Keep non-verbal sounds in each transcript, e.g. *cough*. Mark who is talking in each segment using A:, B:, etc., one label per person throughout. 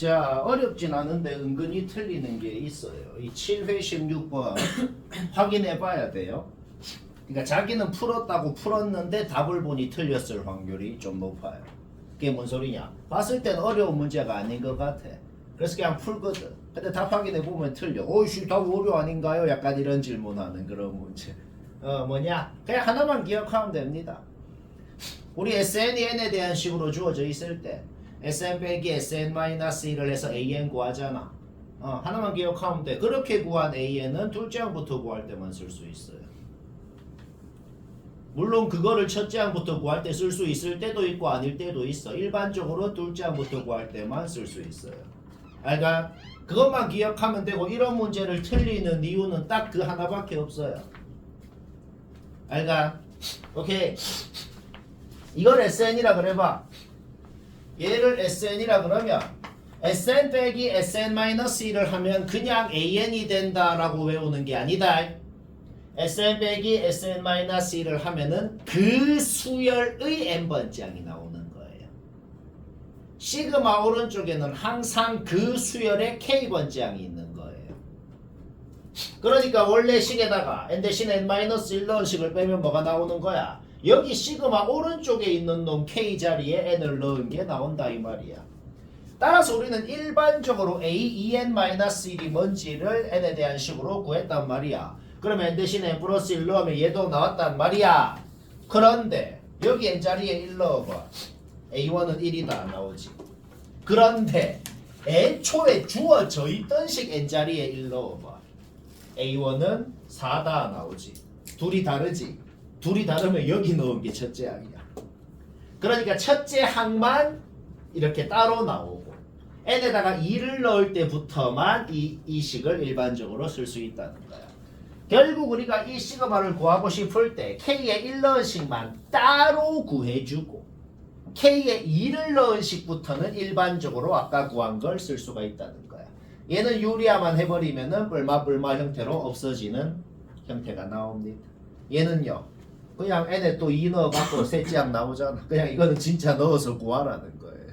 A: 자, 어렵진 않은데 은근히 틀리는 게 있어요. 이 7회 16번 *coughs* 확인해 봐야 돼요. 그러니까 자기는 풀었다고 풀었는데 답을 보니 틀렸을 확률이 좀 높아요. 그게 뭔 소리냐? 봤을 땐 어려운 문제가 아닌 것 같아. 그래서 그냥 풀거든. 근데 답 확인해 보면 틀려. 오이씨, 답 오류 아닌가요? 약간 이런 질문하는 그런 문제. 어, 뭐냐? 그냥 하나만 기억하면 됩니다. 우리 SN이 n에 대한 식으로 주어져 있을 때 SN 빼기 SN-1을 해서 AN 구하잖아. 어, 하나만 기억하면 돼. 그렇게 구한 AN은 둘째 항부터 구할 때만 쓸 수 있어요. 물론 그거를 첫째 항부터 구할 때 쓸 수 있을 때도 있고 아닐 때도 있어. 일반적으로 둘째 항부터 구할 때만 쓸 수 있어요. 알가? 그것만 기억하면 되고 이런 문제를 틀리는 이유는 딱 그 하나밖에 없어요. 알가? 오케이. 이걸 SN이라 그래봐. 얘를 SN이라 그러면 SN 빼기 SN-1을 하면 그냥 AN이 된다라고 외우는 게 아니다. SN 빼기 SN-1을 하면은 그 수열의 n번장이 나오는 거예요. 시그마 오른쪽에는 항상 그 수열의 k번장이 있는 거예요. 그러니까 원래 식에다가 n 대신 n-1 넣은 식을 빼면 뭐가 나오는 거야? 여기 시그마 오른쪽에 있는 놈 k 자리에 n을 넣은 게 나온다 이 말이야. 따라서 우리는 일반적으로 a 2n-1이 뭔지를 n에 대한 식으로 구했단 말이야. 그러면 n 대신 n 플러스 1 넣으면 얘도 나왔단 말이야. 그런데 여기 n 자리에 1 넣어봐. a1은 1이다 나오지. 그런데 애초에 주어져 있던 식 n 자리에 1 넣어봐. a1은 4다 나오지. 둘이 다르지. 둘이 다르면 여기 넣은 게 첫째 항이야. 그러니까 첫째 항만 이렇게 따로 나오고 n에다가 2를 넣을 때부터만 이, 이 식을 일반적으로 쓸 수 있다는 거야. 결국 우리가 이 시그마를 구하고 싶을 때 k에 1 넣은 식만 따로 구해주고 k에 2를 넣은 식부터는 일반적으로 아까 구한 걸 쓸 수가 있다는 거야. 얘는 유리화만 해버리면은 뿔마뿔마 형태로 없어지는 형태가 나옵니다. 얘는요. 그냥 n에 또 2 넣어갖고 셋째 항 나오잖아. 그냥 이거는 진짜 넣어서 구하라는 거예요.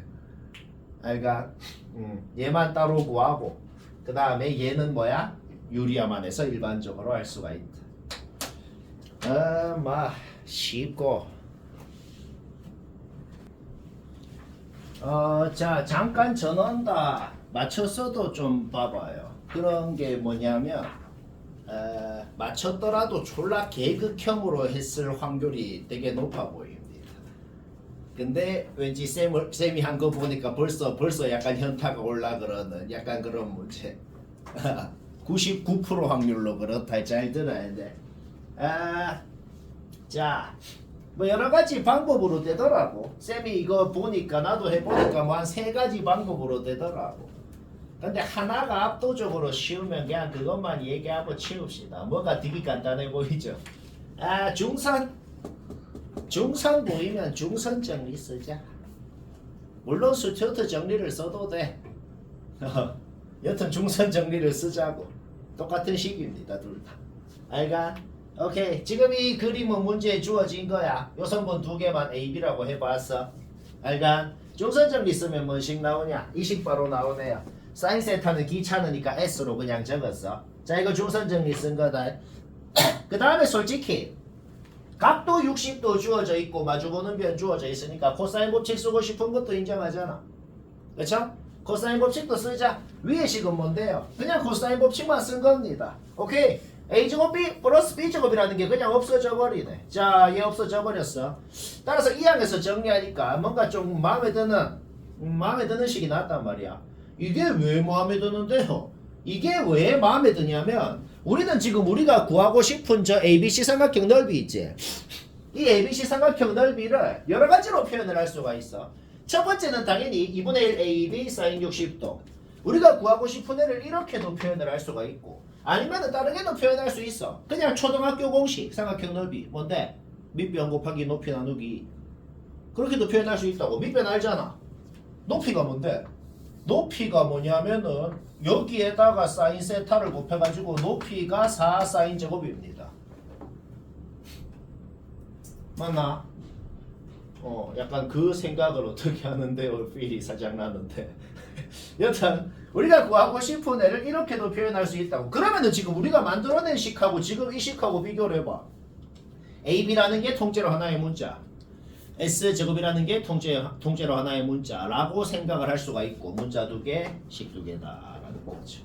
A: 알가? 음, 얘만 따로 구하고 그 다음에 얘는 뭐야? 유리화만 해서 일반적으로 할 수가 있다. 아, 막 쉽고. 어, 자 잠깐 전원다 맞췄어도 좀 봐봐요. 그런 게 뭐냐면 에, 맞췄더라도 졸라 계극형으로 했을 확률이 되게 높아 보입니다. 근데 왠지 쌤을, 쌤이 한 거 보니까 벌써 벌써 약간 현타가 올라 그러는 약간 그런 문제. *laughs* 99% 확률로 그렇다 잘 들어야 돼. 아, 자, 뭐 여러 가지 방법으로 되더라고. 쌤이 이거 보니까 나도 해보니까 뭐 한 세 가지 방법으로 되더라고. 근데 하나가 압도적으로 쉬우면 그냥 그것만 얘기하고 치웁시다. 뭐가 되게 간단해 보이죠? 아, 중선. 중선 보이면 중선 정리 쓰자. 물론 스튜어트 정리를 써도 돼. *laughs* 여튼 중선 정리를 쓰자고. 똑같은 식입니다, 둘 다. 알가? 오케이. 지금 이 그림은 문제에 주어진 거야. 요성분 두 개만 A, B라고 해봤어. 알가? 중선 정리 쓰면 뭔식 나오냐? 이식 바로 나오네요. 사인 세타는 귀찮으니까 S로 그냥 적었어. 자, 이거 중선 정리 쓴 거다. *coughs* 그 다음에 솔직히 각도 60도 주어져 있고 마주보는 변 주어져 있으니까 코사인 법칙 쓰고 싶은 것도 인정하잖아. 그렇죠? 코사인 법칙도 쓰자. 위의 식은 뭔데요? 그냥 코사인 법칙만 쓴 겁니다. 오케이. A제곱 B 플러스 B제곱이라는 게 그냥 없어져 버리네. 자, 얘 없어져 버렸어. 따라서 이 항에서 정리하니까 뭔가 좀 마음에 드는 음, 마음에 드는 식이 나왔단 말이야. 이게 왜 마음에 드는데요? 이게 왜 마음에 드냐면 우리는 지금 우리가 구하고 싶은 저 ABC 삼각형 넓이 있지. 이 ABC 삼각형 넓이를 여러 가지로 표현을 할 수가 있어. 첫 번째는 당연히 2분의 1 AB 사인 60도. 우리가 구하고 싶은 애를 이렇게도 표현을 할 수가 있고 아니면 다르게도 표현할 수 있어. 그냥 초등학교 공식 삼각형 넓이 뭔데? 밑변 곱하기 높이 나누기 그렇게도 표현할 수 있다고. 밑변 알잖아. 높이가 뭔데? 높이가 뭐냐면은 여기에다가 사인 세타를 곱해가지고 높이가 4 사인 제곱입니다. 맞나? 어, 약간 그 생각을 어떻게 하는데요? 필이 살짝 나는데. *laughs* 여튼 우리가 구하고 싶은 애를 이렇게도 표현할 수 있다고. 그러면은 지금 우리가 만들어낸 식하고 지금 이 식하고 비교를 해봐. AB라는 게 통째로 하나의 문자. S 제곱이라는 게 통째, 통째로 하나의 문자라고 생각을 할 수가 있고 문자 두 개, 식두 개다라는 거죠.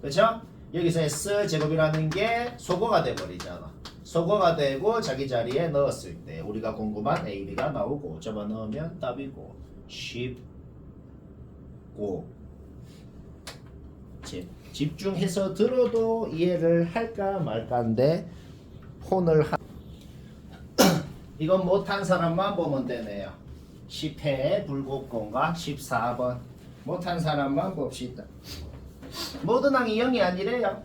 A: 그렇죠? 여기서 S 제곱이라는 게 소거가 돼 버리잖아. 소거가 되고 자기 자리에 넣었을 때 우리가 궁금한 A, B가 나오고 접어 넣으면 답이고 쉽고 집, 집중해서 들어도 이해를 할까 말까인데 폰을 하... 이건 못한 사람만 보면 되네요. 10회 불곡공과 14번 못한 사람만 봅시다. 모든 항이 0이 아니래요.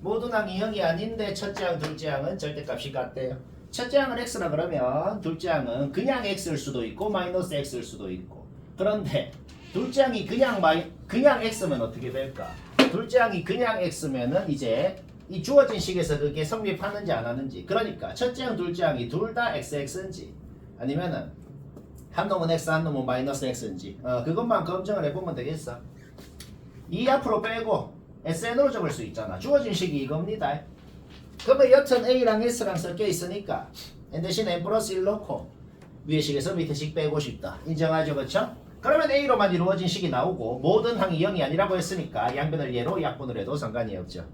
A: 모든 항이 0이 아닌데 첫째 항, 둘째 항은 절대값이 같대요. 첫째 항을 x라 그러면 둘째 항은 그냥 x일 수도 있고 마이너스 x일 수도 있고 그런데 둘째 항이 그냥 마이 그냥 x면 어떻게 될까? 둘째 항이 그냥 x면은 이제 이 주어진 식에서 그게 성립하는지 안 하는지 그러니까 첫째 항, 둘째 항이 둘 다 xx인지 아니면은 한 놈은 x 한 놈은 마이너스 x인지 어, 그것만 검증을 해보면 되겠어. 이 앞으로 빼고 SN으로 적을 수 있잖아. 주어진 식이 이겁니다. 그러면 여튼 A랑 S랑 섞여 있으니까 N 대신 N 플러스 1 넣고 위에 식에서 밑에 식 빼고 싶다. 인정하죠, 그렇죠? 그러면 A로만 이루어진 식이 나오고 모든 항이 0이 아니라고 했으니까 양변을 예로 약분을 해도 상관이 없죠.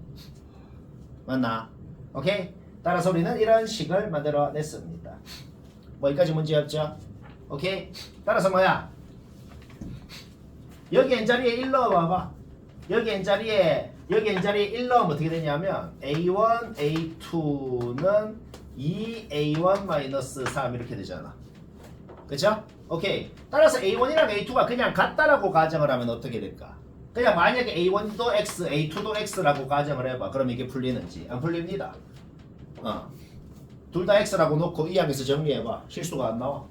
A: 맞나? 오케이? 따라서 우리는 이런 식을 만들어 냈습니다. 뭐 여기까지 문제 없죠? 오케이? 따라서 뭐야? 여기 n자리에 1 넣어봐봐. 여기 n자리에 여기 n자리에 1 넣으면 어떻게 되냐면 a1, a2는 2a1-3 이렇게 되잖아. 그쵸? 오케이. 따라서 a1이랑 a2가 그냥 같다라고 가정을 하면 어떻게 될까? 그냥 만약에 a1도 x, a2도 x라고 가정을 해봐. 그럼 이게 풀리는지 안 풀립니다. 어. 둘 다 x라고 놓고 이 항에서 정리해봐. 실수가 안 나와.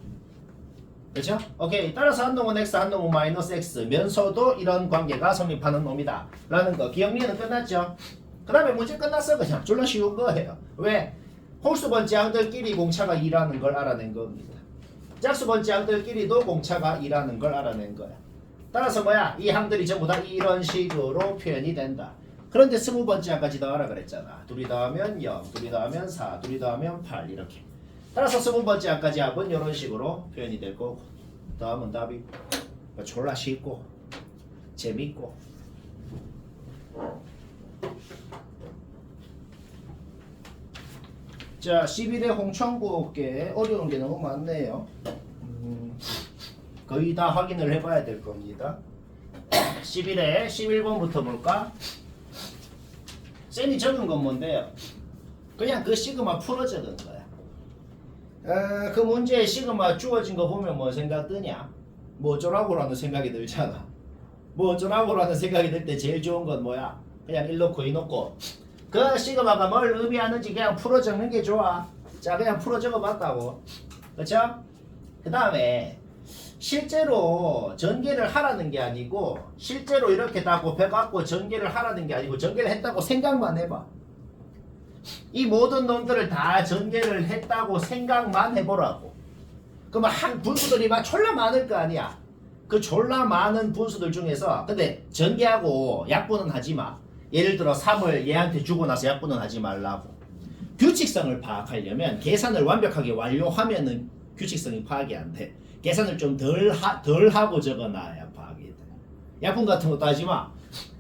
A: 그렇죠? 오케이. 따라서 한 놈은 x, 한 놈은 마이너스 x 면서도 이런 관계가 성립하는 놈이다. 라는 거. 기억리는 끝났죠? 그 다음에 문제 끝났어. 그냥. 졸라 쉬운 거예요. 왜? 홀수 번째 항들끼리 공차가 2라는 걸 알아낸 겁니다. 짝수 번째 항들끼리도 공차가 2라는 걸 알아낸 거야. 따라서 뭐야? 이 항들이 전부 다 이런 식으로 표현이 된다. 그런데 스무 번째 항까지 더하라 그랬잖아. 둘이 더하면 0, 둘이 더하면 4, 둘이 더하면 8 이렇게. 따라서 스무 번째 항까지 합은 이런 식으로 표현이 될 거고 더하면 답이 뭐 졸라 쉽고 재밌고 자 11회 홍천국계 어려운 게 너무 많네요 음, 거의 다 확인을 해봐야 될 겁니다 11회 11번부터 볼까 쌤이 적은 건 뭔데요 그냥 그 시그마 풀어 적은 거야 어, 그 문제에 시그마 주어진 거 보면 뭐 생각 드냐? 뭐 어쩌라고라는 생각이 들잖아. 뭐 어쩌라고라는 생각이 들 때 제일 좋은 건 뭐야? 그냥 1 넣고 2 넣고 그 시그마가 뭘 의미하는지 그냥 풀어 적는 게 좋아. 자 그냥 풀어 적어 봤다고. 그쵸? 그 다음에 실제로 전개를 하라는 게 아니고 실제로 이렇게 다 곱해갖고 전개를 하라는 게 아니고 전개를 했다고 생각만 해봐. 이 모든 놈들을 다 전개를 했다고 생각만 해보라고. 그러면 한 분수들이 막 졸라 많을 거 아니야. 그 졸라 많은 분수들 중에서 근데 전개하고 약분은 하지 마. 예를 들어 3을 얘한테 주고 나서 약분은 하지 말라고. 규칙성을 파악하려면 계산을 완벽하게 완료하면은 규칙성이 파악이 안 돼. 계산을 좀덜 하, 덜 하고 적어놔야 파악이 돼. 약분 같은 것도 하지 마.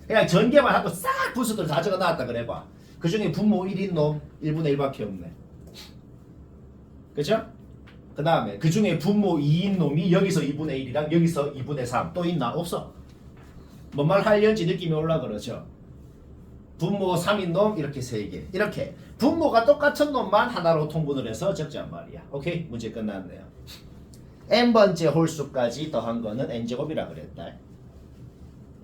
A: 그냥 전개만 하고 싹 분수들 다 적어놨다 그래봐. 그 중에 분모 1인 놈 1분의 1밖에 없네. 그죠? 그 다음에 그 중에 분모 2인 놈이 여기서 2분의 1이랑 여기서 2분의 3 또 있나? 없어. 뭔 말 하려는지 느낌이 올라 그러죠. 분모 3인 놈 이렇게 3개. 이렇게 분모가 똑같은 놈만 하나로 통분을 해서 적자 말이야. 오케이? 문제 끝났네요. n번째 홀수까지 더한 거는 n제곱이라 그랬다.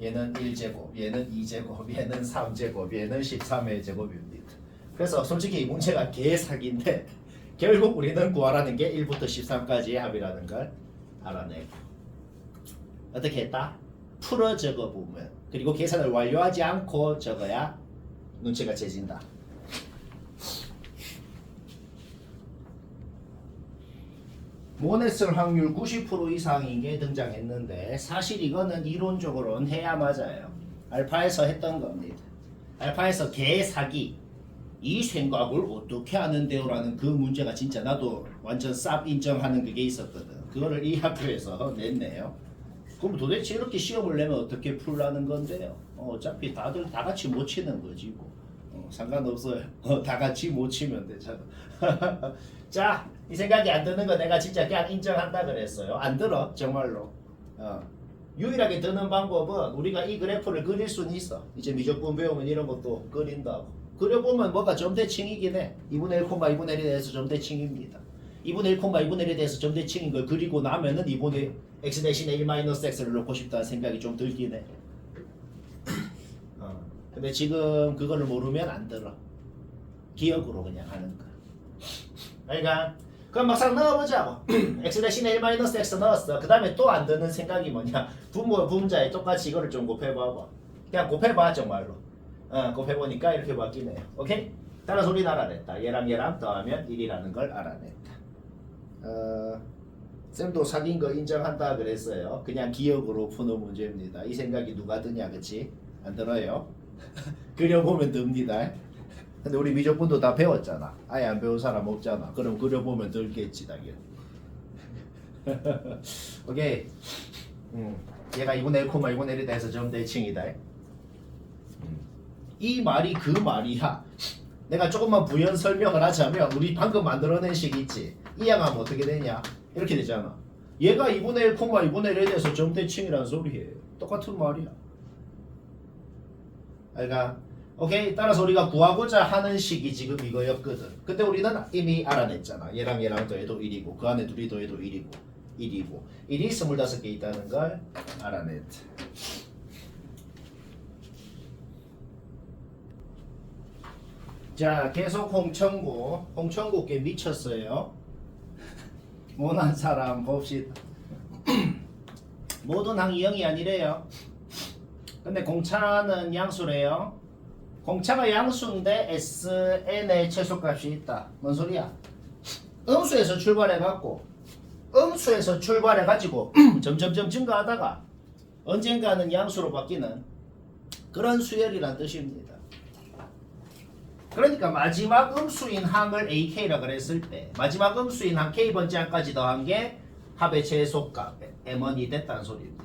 A: 얘는 1제곱, 얘는 2제곱, 얘는 3제곱, 얘는 13의 제곱입니다. 그래서 솔직히 이 문제가 개사기인데 결국 우리는 구하라는 게 1부터 13까지의 합이라는 걸 알아내고 어떻게 했다? 풀어 적어보면 그리고 계산을 완료하지 않고 적어야 눈치가 채진다. 모네슬 확률 90% 이상인 게 등장했는데 사실 이거는 이론적으로는 해야 맞아요. 알파에서 했던 겁니다. 알파에서 개 사기 이 생각을 어떻게 하는데요 라는 그 문제가 진짜 나도 완전 쌉 인정하는 그게 있었거든. 그거를 이 학교에서 냈네요. 그럼 도대체 이렇게 시험을 내면 어떻게 풀라는 건데요? 어, 어차피 다들 다 같이 못 치는 거지 뭐. 어, 상관없어요. 어, 다 같이 못 치면 되잖아. *laughs* 자, 이 생각이 안 드는 거 내가 진짜 그냥 인정한다 그랬어요. 안 들어, 정말로. 어. 유일하게 드는 방법은 우리가 이 그래프를 그릴 수는 있어. 이제 미적분 배우면 이런 것도 그린다고. 그려보면 뭐가 점대칭이긴 해. 2분의 1, 2분의 1에 대해서 점대칭입니다. 2분의 1, 2분의 1에 대해서 점대칭인 걸 그리고 나면은 2분의 x 대신에 1 마이너스 x를 넣고 싶다는 생각이 좀 들긴 해. 어. 근데 지금 그거를 모르면 안 들어. 기억으로 그냥 하는 거야. 그러니까 그럼 막상 넣어보자고. *clears throat* x 대신에 1 마이너스 x 넣었어. 그 다음에 또 안 드는 생각이 뭐냐. 분모 분자에 똑같이 이거를 좀 곱해봐봐. 그냥 곱해봐 정말로. 어, 곱해보니까 이렇게 바뀌네요. 오케이? 따라서 우리는 알아냈다. 얘랑 얘랑 더하면 1이라는 걸 알아냈다. 어, 쌤도 사귄 거 인정한다 그랬어요. 그냥 기억으로 푸는 문제입니다. 이 생각이 누가 드냐, 그치? 안 들어요? *laughs* 그려보면 듭니다. 근데 우리 미적분도 다 배웠잖아. 아예 안 배운 사람 없잖아. 그럼 그려보면 들겠지, 당연히. *laughs* 오케이. 음, 얘가 2분의 1, 2분의 1에 대해서 점대칭이다. 음. 이 말이 그 말이야. 내가 조금만 부연 설명을 하자면 우리 방금 만들어낸 식 있지. 이 양하면 어떻게 되냐? 이렇게 되잖아. 얘가 2분의 1, 2분의 1에 대해서 점대칭이라는 소리예요. 똑같은 말이야. 알가? 오케이. 따라서 우리가 구하고자 하는 식이 지금 이거였거든. 근데 우리는 이미 알아냈잖아. 얘랑 얘랑 더해도 1이고 그 안에 둘이 더해도 1이고 1이고 1이 25개 있다는 걸 알아냈다. 자, 계속 홍천구. 홍천구께 미쳤어요. 못한 사람 봅시다. *clears throat* 모든 항이 0이 아니래요. 근데 공차는 양수래요. 공차가 양수인데 SN의 최소값이 있다. 뭔 소리야? 음수에서 출발해갖고 음수에서 출발해가지고 *clears throat* 점점점 증가하다가 언젠가는 양수로 바뀌는 그런 수열이란 뜻입니다. 그러니까 마지막 음수인 항을 AK라 그랬을 때 마지막 음수인 항 K번째 항까지 더한 게 합의 최소값 M1이 됐다는 소리입니다.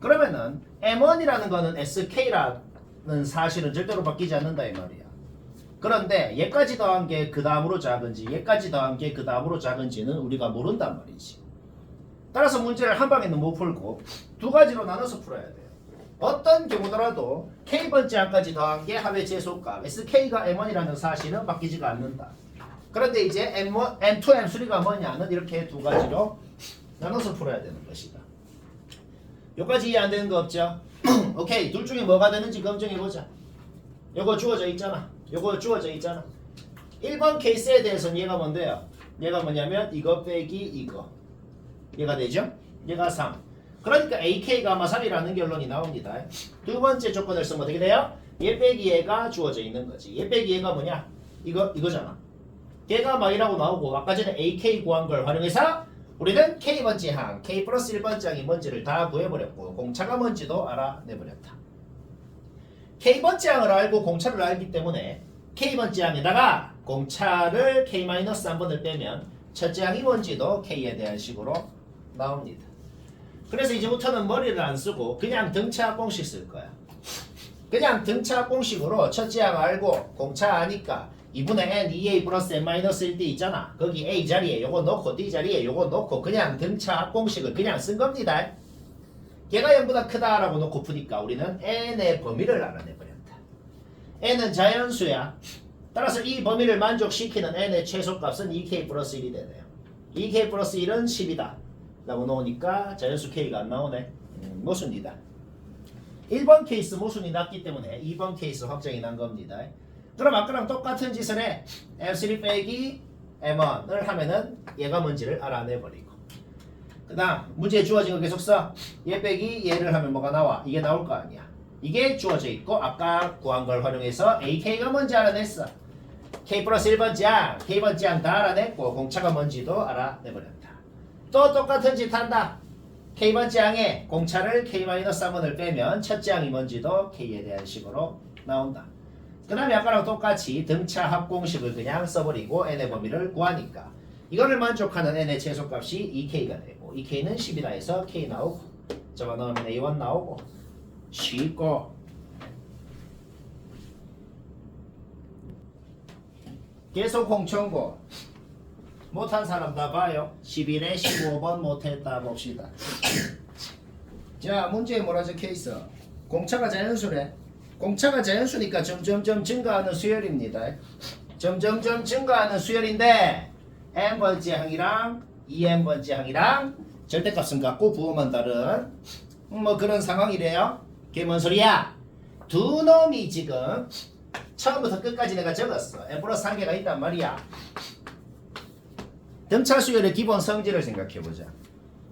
A: 그러면은 M1이라는 거는 SK라는 사실은 절대로 바뀌지 않는다 이 말이야. 그런데 얘까지 더한 게 그 다음으로 작은지 얘까지 더한 게 그 다음으로 작은지는 우리가 모른단 말이지. 따라서 문제를 한 방에는 못 풀고 두 가지로 나눠서 풀어야 돼요. 어떤 경우더라도 K번째 항까지 더한 게 합의 최소값 SK가 M1이라는 사실은 바뀌지가 않는다. 그런데 이제 M1, M2, M3가 뭐냐는 이렇게 두 가지로 나눠서 풀어야 되는 것이다. 여기까지 이해 안 되는 거 없죠? *clears throat* 오케이 둘 중에 뭐가 되는지 검증해보자. 요거 주어져 있잖아. 요거 주어져 있잖아. 1번 케이스에 대해서는 얘가 뭔데요? 얘가 뭐냐면 이거 빼기 이거. 얘가 되죠? 얘가 3. 그러니까 AK가 아마 3이라는 결론이 나옵니다. 두 번째 조건을 쓰면 어떻게 돼요? 얘 빼기 얘가 주어져 있는 거지. 얘 빼기 얘가 뭐냐? 이거 이거잖아. 얘가 막이라고 나오고 아까 전에 AK 구한 걸 활용해서 우리는 K번째 항, K 플러스 1번째 항이 뭔지를 다 구해버렸고 공차가 뭔지도 알아내버렸다. K번째 항을 알고 공차를 알기 때문에 K번째 항에다가 공차를 K-3번을 빼면 첫째 항이 뭔지도 K에 대한 식으로 나옵니다. 그래서 이제부터는 머리를 안 쓰고 그냥 등차 공식 쓸 거야. 그냥 등차 공식으로 첫째 항 알고 공차 아니까 2분의 n 2a 플러스 n 마이너스 1d 있잖아. 거기 a 자리에 요거 넣고 d 자리에 요거 넣고 그냥 등차 공식을 그냥 쓴 겁니다. 걔가 0보다 크다라고 놓고 푸니까 우리는 n의 범위를 알아내버렸다. n은 자연수야. 따라서 이 범위를 만족시키는 n의 최소값은 2k 플러스 1이 되네요. 2k 플러스 1은 10이다. 라고 놓으니까 자연수 k가 안 나오네. 음, 모순이다. 1번 케이스 모순이 났기 때문에 2번 케이스 확정이 난 겁니다. 그럼 아까랑 똑같은 짓을 해. M3 빼기 M1을 하면은 얘가 뭔지를 알아내버리고. 그 다음 문제에 주어진 거 계속 써. 얘 빼기 얘를 하면 뭐가 나와? 이게 나올 거 아니야. 이게 주어져 있고 아까 구한 걸 활용해서 AK가 뭔지 알아냈어. K 플러스 1번지항, K번지항 다 알아냈고 공차가 뭔지도 알아내버렸다. 또 똑같은 짓 한다. K번지항에 공차를 K-3원을 빼면 첫지항이 뭔지도 K에 대한 식으로 나온다. 그 다음에 아까랑 똑같이 등차 합공식을 그냥 써버리고 n의 범위를 구하니까 이거를 만족하는 n의 최소값이 2k가 되고 2k는 10이라 해서 k 나오고 적어넣으면 a1 나오고 쉽고 계속 공천고 못한 사람 다 봐요. 11에 15번 못했다 봅시다. 자 문제에 뭐라 적혀 있어 공차가 자연수래 공차가 자연수니까 점점점 증가하는 수열입니다. 점점점 증가하는 수열인데 n번째 항이랑 2n번째 항이랑 절대값은 같고 부호만 다른. 뭐 그런 상황이래요. 그게 뭔 소리야? 두 놈이 지금 처음부터 끝까지 내가 적었어. n 플러스 한 개가 있단 말이야 등차 수열의 기본 성질을 생각해보자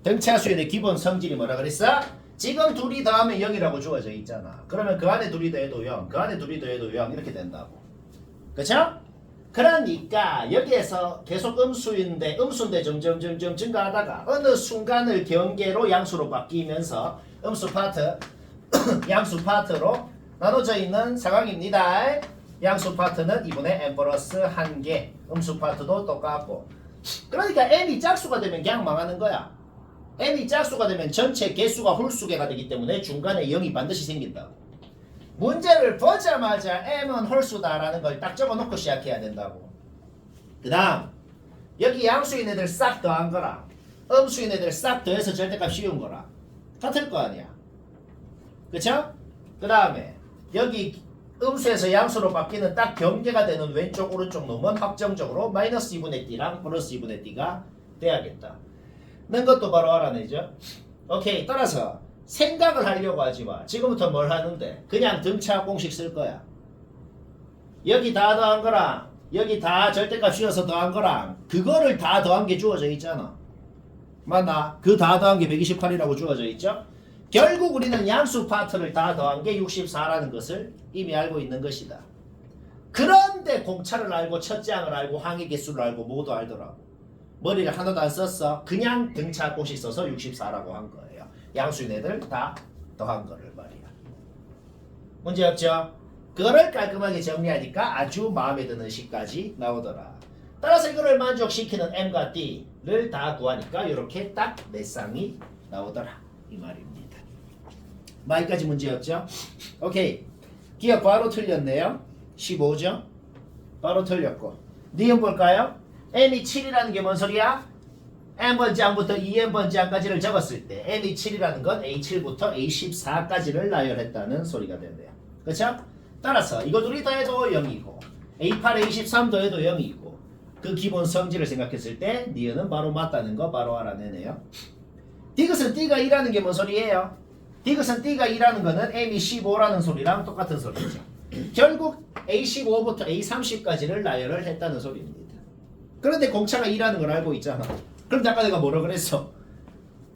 A: 등차 수열의 기본 성질이 뭐라 그랬어? 지금 둘이 더하면 0이라고 주어져 있잖아. 그러면 그 안에 둘이 더해도 0, 그 안에 둘이 더해도 0 이렇게 된다고. 그쵸? 그러니까 여기에서 계속 음수인데 음수인데 점점 점점 증가하다가 어느 순간을 경계로 양수로 바뀌면서 음수 파트 *coughs* 양수 파트로 나눠져 있는 상황입니다. 양수 파트는 이번에 n 플러스 1개 음수 파트도 똑같고 그러니까 n이 짝수가 되면 그냥 망하는 거야. n이 짝수가 되면 전체 개수가 홀수개가 되기 때문에 중간에 0이 반드시 생긴다고. 문제를 보자마자 m은 홀수다라는 걸 딱 적어놓고 시작해야 된다고. 그 다음 여기 양수인 애들 싹 더한 거랑 음수인 애들 싹 더해서 절대값 씌운 거랑 같을 거 아니야. 그쵸? 그 다음에 여기 음수에서 양수로 바뀌는 딱 경계가 되는 왼쪽 오른쪽 놈은 확정적으로 마이너스 2분의 d랑 플러스 2분의 d가 돼야겠다. 는 것도 바로 알아내죠. 오케이. 따라서 생각을 하려고 하지 마. 지금부터 뭘 하는데? 그냥 등차 공식 쓸 거야. 여기 다 더한 거랑 여기 다 절대값 씌워서 더한 거랑 그거를 다 더한 게 주어져 있잖아. 맞나? 그 다 더한 게 128이라고 주어져 있죠? 결국 우리는 양수 파트를 다 더한 게 64라는 것을 이미 알고 있는 것이다. 그런데 공차를 알고 첫째항을 알고 항의 개수를 알고 모두 알더라고. 머리를 하나도 안 썼어. 그냥 등차 공식 써서 64라고 한 거예요. 양수인 애들 다 더한 거를 말이야. 문제 없죠? 그거를 깔끔하게 정리하니까 아주 마음에 드는 식까지 나오더라. 따라서 이거를 만족시키는 M과 D를 다 구하니까 이렇게 딱 네 쌍이 나오더라. 이 말입니다. 마이까지 문제 없죠? 오케이. 기억 바로 틀렸네요. 15죠? 바로 틀렸고. 니은 볼까요? m이 7이라는 게 뭔 소리야? n번지항부터 2n번지항까지를 적었을 때 m이 7이라는 건 a7부터 a14까지를 나열했다는 소리가 된대요. 그렇죠? 따라서 이거 둘이 더해도 0이고 a8, a13 더해도 0이고 그 기본 성질을 생각했을 때 니은은 바로 맞다는 거 바로 알아내네요. 디귿은 띠가 2라는 게 뭔 소리예요? 디귿은 띠가 2라는 거는 m이 15라는 소리랑 똑같은 소리죠. 결국 a15부터 a30까지를 나열을 했다는 소리입니다. 그런데 공차가 2라는 걸 알고 있잖아. 그럼 아까 내가 뭐라 그랬어?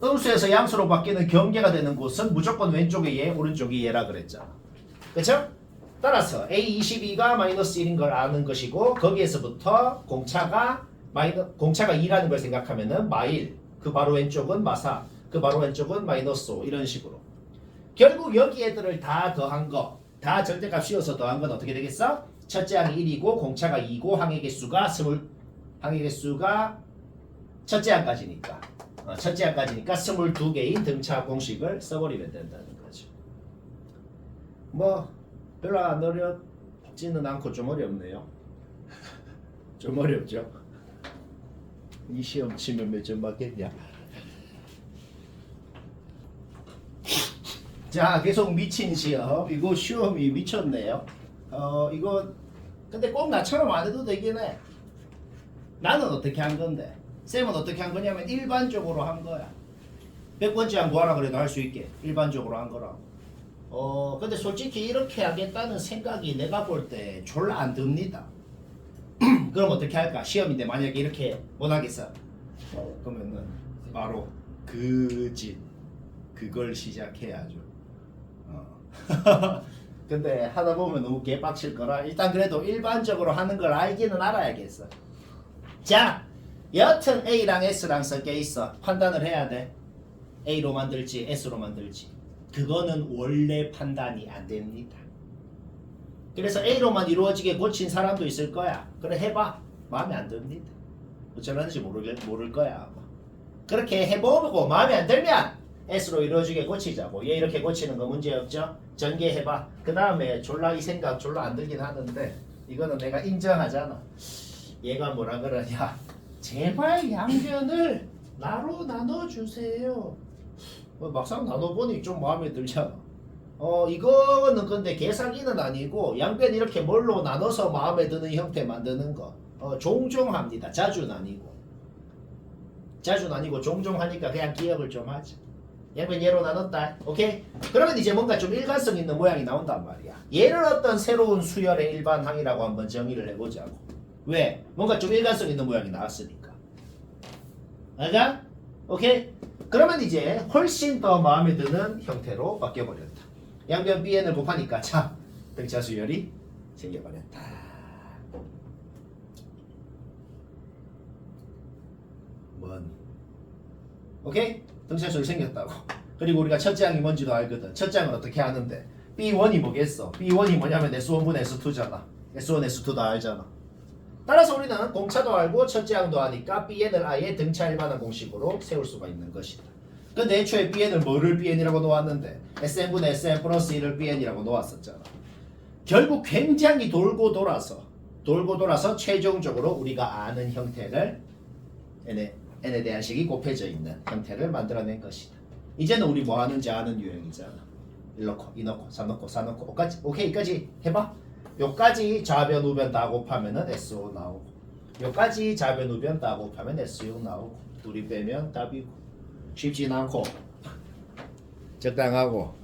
A: 음수에서 양수로 바뀌는 경계가 되는 곳은 무조건 왼쪽에 얘, 오른쪽이 얘라 그랬잖아. 그쵸? 따라서 A22가 마이너스 1인 걸 아는 것이고 거기에서부터 공차가 마이너 공차가 2라는 걸 생각하면은 마일 그 바로 왼쪽은 마사 그 바로 왼쪽은 마이너스 5 이런 식으로 결국 여기 애들을 다 더한 거 다 절대값 씌워서 더한 건 어떻게 되겠어? 첫째 항이 1이고 공차가 2고 항의 개수가 20 항의 개수가 첫째 항까지니까 어, 첫째 항까지니까 22개인 등차 공식을 써버리면 된다는 거죠. 뭐 별로 안 어렵지는 않고 좀 어렵네요. *laughs* 좀 어렵죠. 이 시험 치면 몇 점 맞겠냐? 자, 계속 미친 시험. 이거 시험이 미쳤네요. 어, 이거 근데 꼭 나처럼 안 해도 되긴 해. 나는 어떻게 한 건데? 쌤은 어떻게 한 거냐면 일반적으로 한 거야. 100번째 한 구하라 그래도 할 수 있게 일반적으로 한 거라고. 어, 근데 솔직히 이렇게 하겠다는 생각이 내가 볼 때 졸라 안 듭니다. *clears throat* 그럼 어떻게 할까? 시험인데 만약에 이렇게 못 하겠어. 어, 그러면은 바로 그 짓, 그걸 시작해야죠. 어. *laughs* 근데 하다 보면 너무 개빡칠 거라 일단 그래도 일반적으로 하는 걸 알기는 알아야겠어. 자, 여튼 A랑 S랑 섞여 있어. 판단을 해야 돼. A로 만들지 S로 만들지. 그거는 원래 판단이 안 됩니다. 그래서 A로만 이루어지게 고친 사람도 있을 거야. 그래 해봐. 마음에 안 듭니다. 어쩌라는지 모르겠, 모를 거야 아마. 그렇게 해보고 마음에 안 들면 S로 이루어지게 고치자고. 얘 이렇게 고치는 거 문제 없죠? 전개해봐. 그 다음에 졸라 이 생각 졸라 안 들긴 하는데 이거는 내가 인정하잖아. 얘가 뭐라 그러냐. 제발 양변을 나로 나눠주세요. 뭐 막상 나눠보니 좀 마음에 들잖아. 어 이거는 근데 개사기는 아니고 양변 이렇게 뭘로 나눠서 마음에 드는 형태 만드는 거 어, 종종 합니다. 자주는 아니고 자주는 아니고 종종 하니까 그냥 기억을 좀 하자. 양변 얘로 나눴다. 오케이? 그러면 이제 뭔가 좀 일관성 있는 모양이 나온단 말이야. 얘를 어떤 새로운 수열의 일반항이라고 한번 정의를 해보자고. 왜? 뭔가 좀 일관성 있는 모양이 나왔으니까. 알가? 오케이? 그러면 이제 훨씬 더 마음에 드는 형태로 바뀌어버렸다. 양변 bn을 곱하니까 참 등차 수열이 생겨버렸다. 뭔? 오케이? 수열 생겼다고. *laughs* 그리고 우리가 첫째 항이 뭔지도 알거든. 첫째 항은 어떻게 하는데? B1이 뭐겠어? B1이 뭐냐면 S1분의 S2잖아. S1, S2 다 알잖아. 따라서 우리는 공차도 알고 첫째 항도 하니까 BN을 아예 등차 일반항 공식으로 세울 수가 있는 것이다. 근데 애초에 BN을 뭐를 BN이라고 놓았는데 SN분의 SN 플러스 1을 BN이라고 놓았었잖아. 결국 굉장히 돌고 돌아서 돌고 돌아서 최종적으로 우리가 아는 형태를 n에, n에 대한 식이 곱해져 있는 형태를 만들어낸 것이다. 이제는 우리 뭐 하는지 아는 유형이잖아. 1 넣고 2 넣고 3 넣고 4 넣고 5까지 오케이까지 해봐. 요까지 좌변 우변 다 곱하면은 SO 나오고 요까지 좌변 우변 다 곱하면 SU 나오고 둘이 빼면 답이고 쉽진 않고 *laughs* 적당하고